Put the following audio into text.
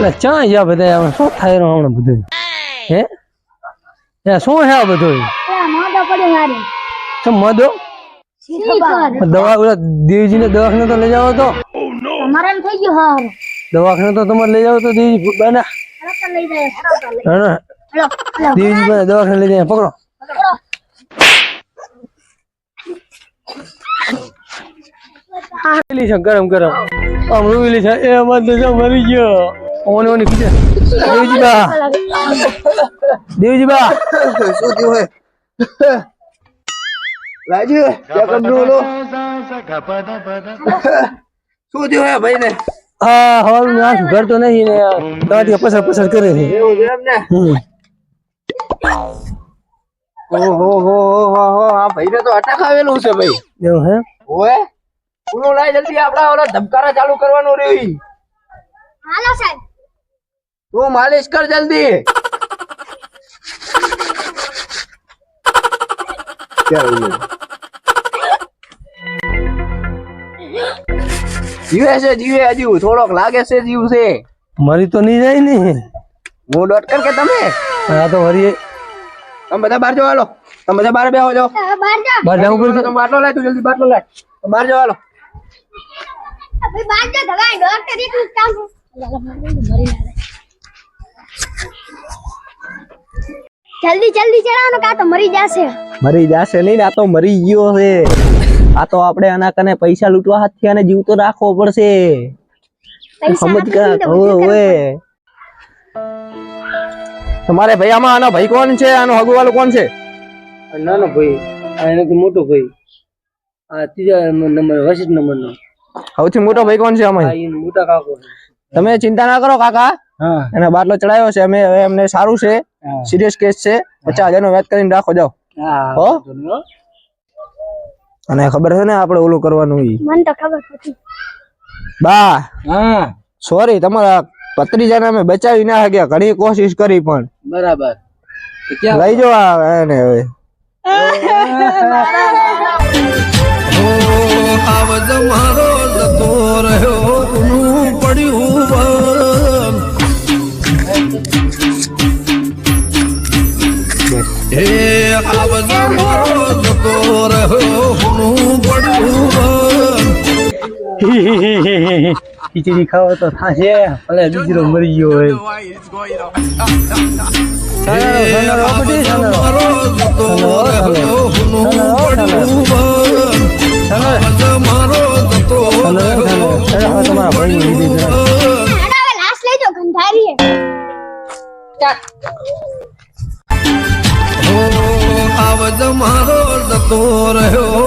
એટલે ચા ગયા બધા હવે શું થાય રહ્યું હમણાં બધું હે એ શું છે આ બધું શું મદો દવા ઓલા દેવજીને દવાખાને તો લઈ જાવ તો તમારે થઈ ગયું હાર દવાખાને તો તમારે લઈ જાવ તો દેવજી બના દેવજી બના દવાખાને લઈ જાય પકડો ગરમ ગરમ આમ રૂવેલી છે એ અમારે મરી ગયો ઓને ઓને કીધે દેવજી બા દેવજી બા શું થયું હે રાજુ કે કબનું લો શું થયું હે ભાઈ ને હા હવાનું ને આંખ ઘર તો નહીં ને દાંતિયા પસાર પસાર કરે છે. એવું છે એમ ને ઓહો હો હો હો હો આ ભાઈ ને તો અટક આવેલું છે ભાઈ એવું હે? ઓએ ઓલું લાય જલ્દી આપડા ઓલા ધબકારા ચાલુ કરવાનું રહ્યું હાલો સાહેબ. તું માલિશ કર જલ્દી. જીવે છે જીવે હજુ. થોડોક લાગે છે જીવ છે. મરી તો નહીં જાય ને. હું ડોટ કર કે તમે? આ તો વરી તમે બધા બહાર જવા લો તમે બધા બહાર બેહો જા બહાર જવું પડશે તમે બાટલો લાય તું જલ્દી બાટલો લાય. બહાર જવા લો અભી બહાર જા ડોક્ટર એટલું જ કામ જલ્દી જલ્દી ચડાવો કા તો મરી જશે. મરી જશે નહીં આ તો મરી ગયો છે. આ તો આપણે આના કને પૈસા લૂંટવા હાથથી આને જીવતો રાખવો પડશે. સમજ કા હોવે તમારે ભાઈ આમાં આનો ભાઈ કોણ છે? આનો હગુવાલો કોણ છે? નાનો ભાઈ. આ એનાથી મોટો ભાઈ. આ ત્રીજા નંબર વસિષ્ઠ નંબર નો સૌથી મોટો ભાઈ કોણ છે આ મોટા કાકો તમે ચિંતા ના કરો કાકા. હા. એને બાટલો ચડાયો છે અમે હવે એમને સારું છે. સિરિયસ કેસ છે? પચાસ હજાર નો વ્યાજ કરીને રાખો જાઓ. હો હો? અને ખબર છે ને આપણે ઓલું કરવાનું ઈ? મને તો ખબર નથી. બા હા. સોરી તમારા પત્રીજાને અમે બચાવી ના શક્યા. ઘણી કોશિશ કરી પણ. બરાબર. લઈ જાઓ આ એને હવે. આવજ મારો જતો હે આવજ મારો જતો રહ્યો પડ્યું બન. ખીચડી ખાવો તો થાશે ભલે બીજરો મરી ગયો હોય સનારો, સનારો, આપણી સનારો. મારો જતો રહ્યો.